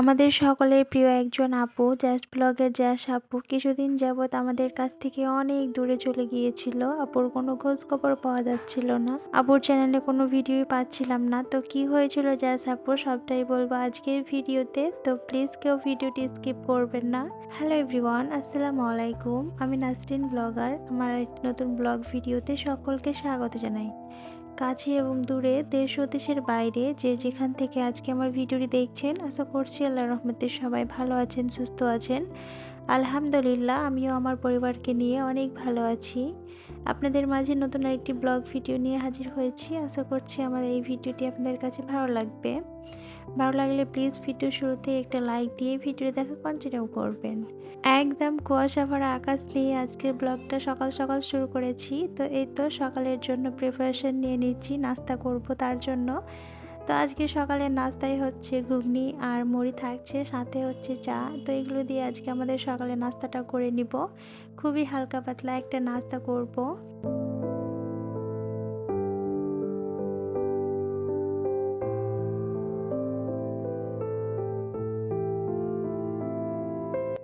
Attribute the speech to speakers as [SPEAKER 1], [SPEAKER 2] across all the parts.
[SPEAKER 1] আমাদের সকলের প্রিয় একজন আপু জাস্ট ব্লগের জ্যাস আপু, কিছুদিন যাবৎ আমাদের কাছ থেকে অনেক দূরে চলে গিয়েছিল। আপুর কোনো খোঁজ খবর পাওয়া যাচ্ছিল না। আপুর চ্যানেলে কোনো ভিডিওই পাচ্ছিলাম না। তো কি হয়েছিল জ্যাস আপু, সবটাই বলব আজকের ভিডিওতে। তো প্লিজ কেউ ভিডিওটি স্কিপ করবেন না। হ্যালো এভরিওয়ান আসসালামু আলাইকুম। আমি নাসরিন ব্লগার আমার নতুন ব্লগ ভিডিওতে সকলকে স্বাগত জানাই। কাছে এবং দূরে দেশ ও দেশের বাইরে যে যেখান থেকে আজকে আমার ভিডিওটি দেখছেন, আশা করছি আল্লাহ রহমতের সবাই ভালো আছেন, সুস্থ আছেন। আলহামদুলিল্লাহ, আমিও আমার পরিবারকে নিয়ে অনেক ভালো আছি। আপনাদের মাঝে নতুন আরেকটি ব্লগ ভিডিও নিয়ে হাজির হয়েছি। আশা করছি আমার এই ভিডিওটি আপনাদের কাছে ভালো লাগবে। ভালো লাগলে প্লিজ ভিডিও শুরুতে একটা লাইক দিয়ে ভিডিও দেখা কন্টিনিউ করবেন। একদম কুয়াশা ভরা আকাশ নিয়ে আজকের ব্লগটা সকাল সকাল শুরু করেছি। তো এই তো সকালের জন্য প্রিপারেশন নিয়ে নিচ্ছি, নাস্তা করব তার জন্য। তো আজকে সকালের নাস্তায় হচ্ছে ঘুগনি আর মুড়ি থাকছে, সাথে হচ্ছে চা। তো এগুলো দিয়ে আজকে আমাদের সকালের নাস্তাটা করে নিব। খুবই হালকা পাতলা একটা নাস্তা করব।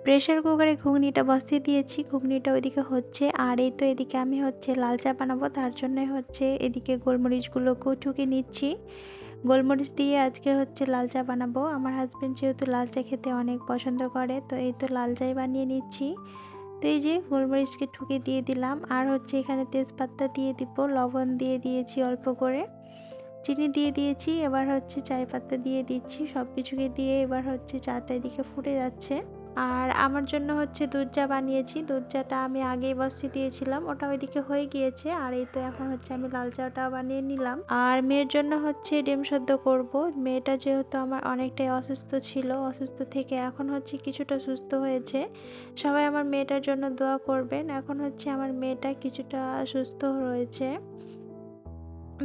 [SPEAKER 1] প্রেশার কুকারে ঘুগনিটা বসিয়ে দিয়েছি। ঘুগনিটা ওইদিকে হচ্ছে আর এই তো এদিকে আমি হচ্ছে লাল চা বানাবো, তার জন্য হচ্ছে এদিকে গোলমরিচগুলোকেও ঠুকে নিচ্ছি। গোলমরিচ দিয়ে আজকে হচ্ছে লাল চা বানাবো। আমার হাজব্যান্ড যেহেতু লাল চা খেতে অনেক পছন্দ করে, তো এই তো লাল চাই বানিয়ে নিচ্ছি। তো এই যে গোলমরিচকে ঠুকে দিয়ে দিলাম। আর হচ্ছে এখানে তেজপাতা দিয়ে দিব, লবণ দিয়ে দিয়েছি অল্প করে। চিনি দিয়ে দিয়েছি, এবার হচ্ছে চায় পাতা দিয়ে দিচ্ছি। সব কিছুকে দিয়ে এবার হচ্ছে চাটা এদিকে ফুটে যাচ্ছে। আর আমার জন্য হচ্ছে দুধ চা বানিয়েছি। দুধ চাটা আমি আগেই বসিয়ে দিয়েছিলাম, ওটা ওইদিকে হয়ে গিয়েছে। আর এই তো এখন হচ্ছে আমি লাল চাটা বানিয়ে নিলাম। আর মেয়ের জন্য হচ্ছে ডিম সদ্য করব। মেয়েটা যেহেতু আমার অনেকটাই অসুস্থ ছিল, অসুস্থ থেকে এখন হচ্ছে কিছুটা সুস্থ হয়েছে। সবাই আমার মেয়েটার জন্য দোয়া করবেন। এখন হচ্ছে আমার মেয়েটা কিছুটা সুস্থ রয়েছে।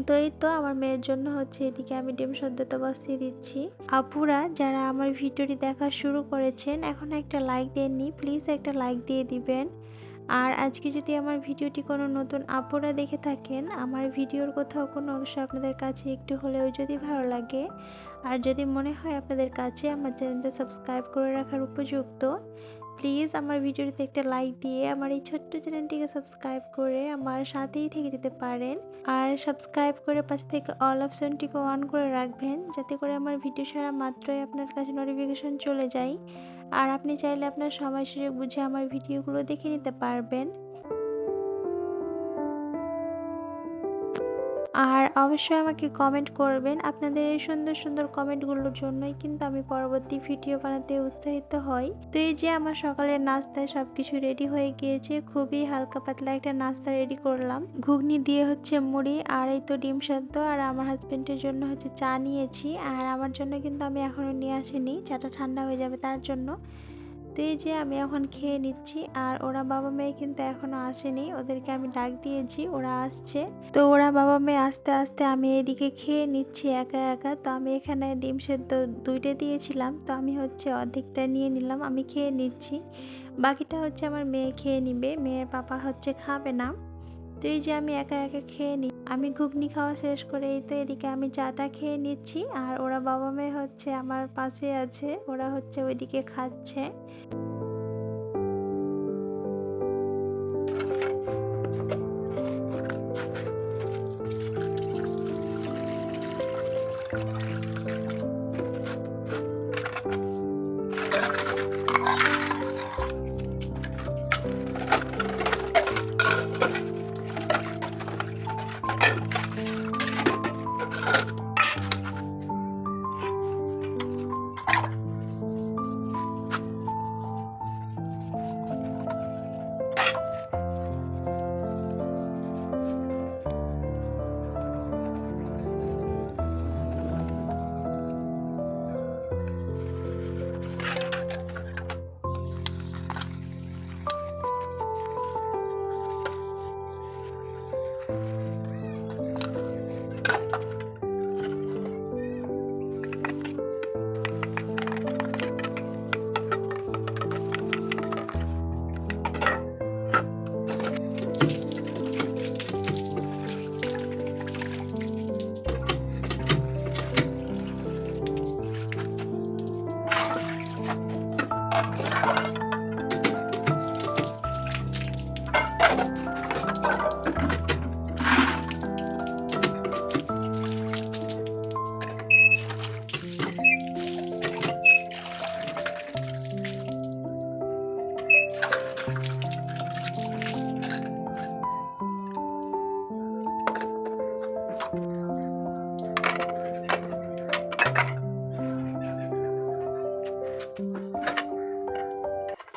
[SPEAKER 1] তো এই তো আমার মেয়ের জন্য হচ্ছে এদিকে আমি ডিম সদ্যতা বসিয়ে দিচ্ছি। আপুরা, যারা আমার ভিডিওটি দেখা শুরু করেছেন, এখন একটা লাইক দেননি প্লিজ একটা লাইক দিয়ে দিবেন। আর আজকে যদি আমার ভিডিওটি কোনো নতুন আপুরা দেখে থাকেন, আমার ভিডিওর কোথাও কোনো অংশ আপনাদের কাছে একটু হলেও যদি ভালো লাগে, আর যদি মনে হয় আপনাদের কাছে আমার চ্যানেলটা সাবস্ক্রাইব করে রাখার উপযুক্ত প্লিজ আমার ভিডিওটিতে একটা লাইক দিয়ে আমার এই ছোট্ট চ্যানেলটিকে সাবস্ক্রাইব করে আমার সাথেই থেকে যেতে পারেন। আর সাবস্ক্রাইব করে পাশে থেকে অল অপশনটিকে অন করে রাখবেন, যাতে করে আমার ভিডিও ছাড়া মাত্রই আপনার কাছে নোটিফিকেশন চলে যায়। আর আপনি চাইলে আপনার সময় সুযোগ বুঝে আমার ভিডিওগুলো দেখে নিতে পারবেন। আর অবশ্যই আমাকে কমেন্ট করবেন। আপনাদের এই সুন্দর সুন্দর কমেন্টগুলোর জন্যই কিন্তু আমি পরবর্তী ভিডিও বানাতে উৎসাহিত হই। তো এই যে আমার সকালের নাস্তায় সব কিছু রেডি হয়ে গিয়েছে, খুবই হালকা পাতলা একটা নাস্তা রেডি করলাম। ঘুগনি দিয়ে হচ্ছে মুড়ি আর এই তো ডিম সেদ্ধ আর আমার হাজব্যান্ডের জন্য হচ্ছে চা নিয়েছি। আর আমার জন্য কিন্তু আমি এখনও নিয়ে আসিনি, চাটা ঠান্ডা হয়ে যাবে তার জন্য। তো এই যে আমি এখন খেয়ে নিচ্ছি, আর ওরা বাবা মেয়ে কিন্তু এখনও আসেনি। ওদেরকে আমি ডাক দিয়েছি, ওরা আসছে। তো ওরা বাবা মেয়ে আস্তে আস্তে আমি এদিকে খেয়ে নিচ্ছি একা একা। তো আমি এখানে ডিম সেদ্ধ দুইটা দিয়েছিলাম। তো আমি হচ্ছে অর্ধেকটা নিয়ে নিলাম, আমি খেয়ে নিচ্ছি। বাকিটা হচ্ছে আমার মেয়ে খেয়ে নিবে। মেয়ের পাপা হচ্ছে খাবে না। তো এই যে আমি একা একা খেয়ে নিই আমি ঘুগনি খাওয়া শেষ করে এই তো এদিকে আমি চাটা খেয়ে নিচ্ছি, আর ওরা বাবা মেয়ে হচ্ছে আমার পাশে আছে, ওরা হচ্ছে ওইদিকে খাচ্ছে Thank you.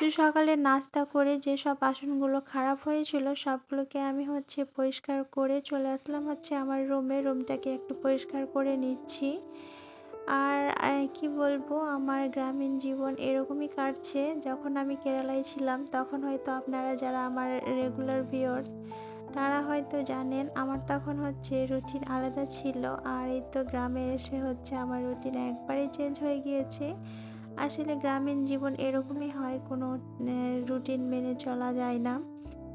[SPEAKER 1] তো সকালে নাস্তা করে যেসব বাসনগুলো খারাপ হয়েছিল, সবগুলোকে আমি হচ্ছে পরিষ্কার করে চলে আসলাম হচ্ছে আমার রুমে। রুমটাকে একটু পরিষ্কার করে নিচ্ছি। আর কি বলব, আমার গ্রামীণ জীবন এরকমই কাটছে। যখন আমি কেরালায় ছিলাম, তখন হয়তো আপনারা যারা আমার রেগুলার ভিউয়ার্স তারা হয়তো জানেন, আমার তখন হচ্ছে রুটিন আলাদা ছিল। আর এই তো গ্রামে এসে হচ্ছে আমার রুটিন একবারে চেঞ্জ হয়ে গিয়েছে। আসলে গ্রামীণ জীবন এরকমই হয়, কোনো রুটিন মেনে চলা যায় না।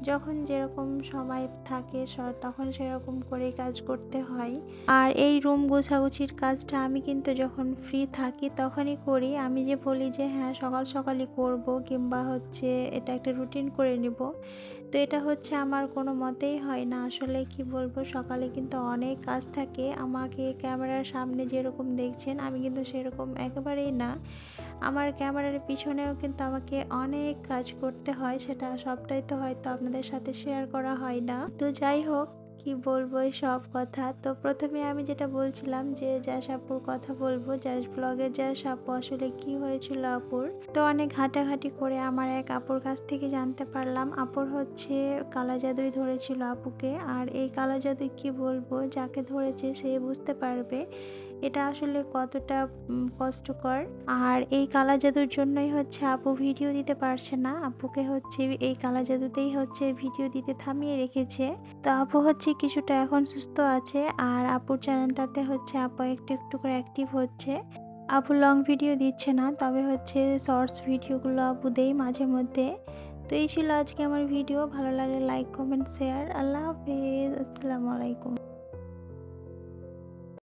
[SPEAKER 1] যখন যেরকম সময় থাকে তখন সেরকম করে কাজ করতে হয়। আর এই রুম গোছাগুছির কাজটা আমি কিন্তু যখন ফ্রি থাকি, তখনই করি। আমি যে বলি যে হ্যাঁ সকাল সকালই করব কিংবা হচ্ছে এটা একটা রুটিন করে নিব। তো এটা হচ্ছে আমার কোনো মতেই হয় না। আসলে কি বলব, সকালে কিন্তু অনেক কাজ থাকে। আমাকে ক্যামেরার সামনে যেরকম দেখছেন, আমি কিন্তু সেরকম একেবারেই না। আমার ক্যামেরার পিছনেও কিন্তু আমাকে অনেক কাজ করতে হয়, সেটা সবটাই তো হয়তো আপনাদের সাথে শেয়ার করা হয় না। তো যাই হোক, কি বলব সব কথা। তো প্রথমে আমি যেটা বলছিলাম যে জ্যাস আপুর কথা বলব। জ্যাস ব্লগের জ্যাস আপু, আসলে কি হয়েছিল আপুর? তো অনেক ঘাটাঘাটি করে আমার এক আপুর কাছ থেকে জানতে পারলাম। আপুর হচ্ছে কালা জাদুই ধরেছিল আপুকে। আর এই কালা জাদুই কি বলব, যাকে ধরেছে সে বুঝতে পারবে। এটা আসলে কতটা কষ্টকর। আর এই কালা জাদুর জন্যই হচ্ছে আপু ভিডিও দিতে পারছে না। আপুকে হচ্ছে এই কালা জাদুতেই হচ্ছে ভিডিও দিতে থামিয়ে রেখেছে। তো আপু হচ্ছে কিছুটা এখন সুস্থ আছে আর আপুর চ্যানেলটাতে হচ্ছে আপু একটু একটু করে অ্যাক্টিভ হচ্ছে। আপু লং ভিডিও দিচ্ছে না, তবে হচ্ছে শর্টস ভিডিওগুলো আপু দেই মাঝে মধ্যে। তো এই ছিল আজকে আমার ভিডিও ভালো লাগলে লাইক কমেন্ট শেয়ার আল্লাহ হাফেজ। আসসালামু আলাইকুম।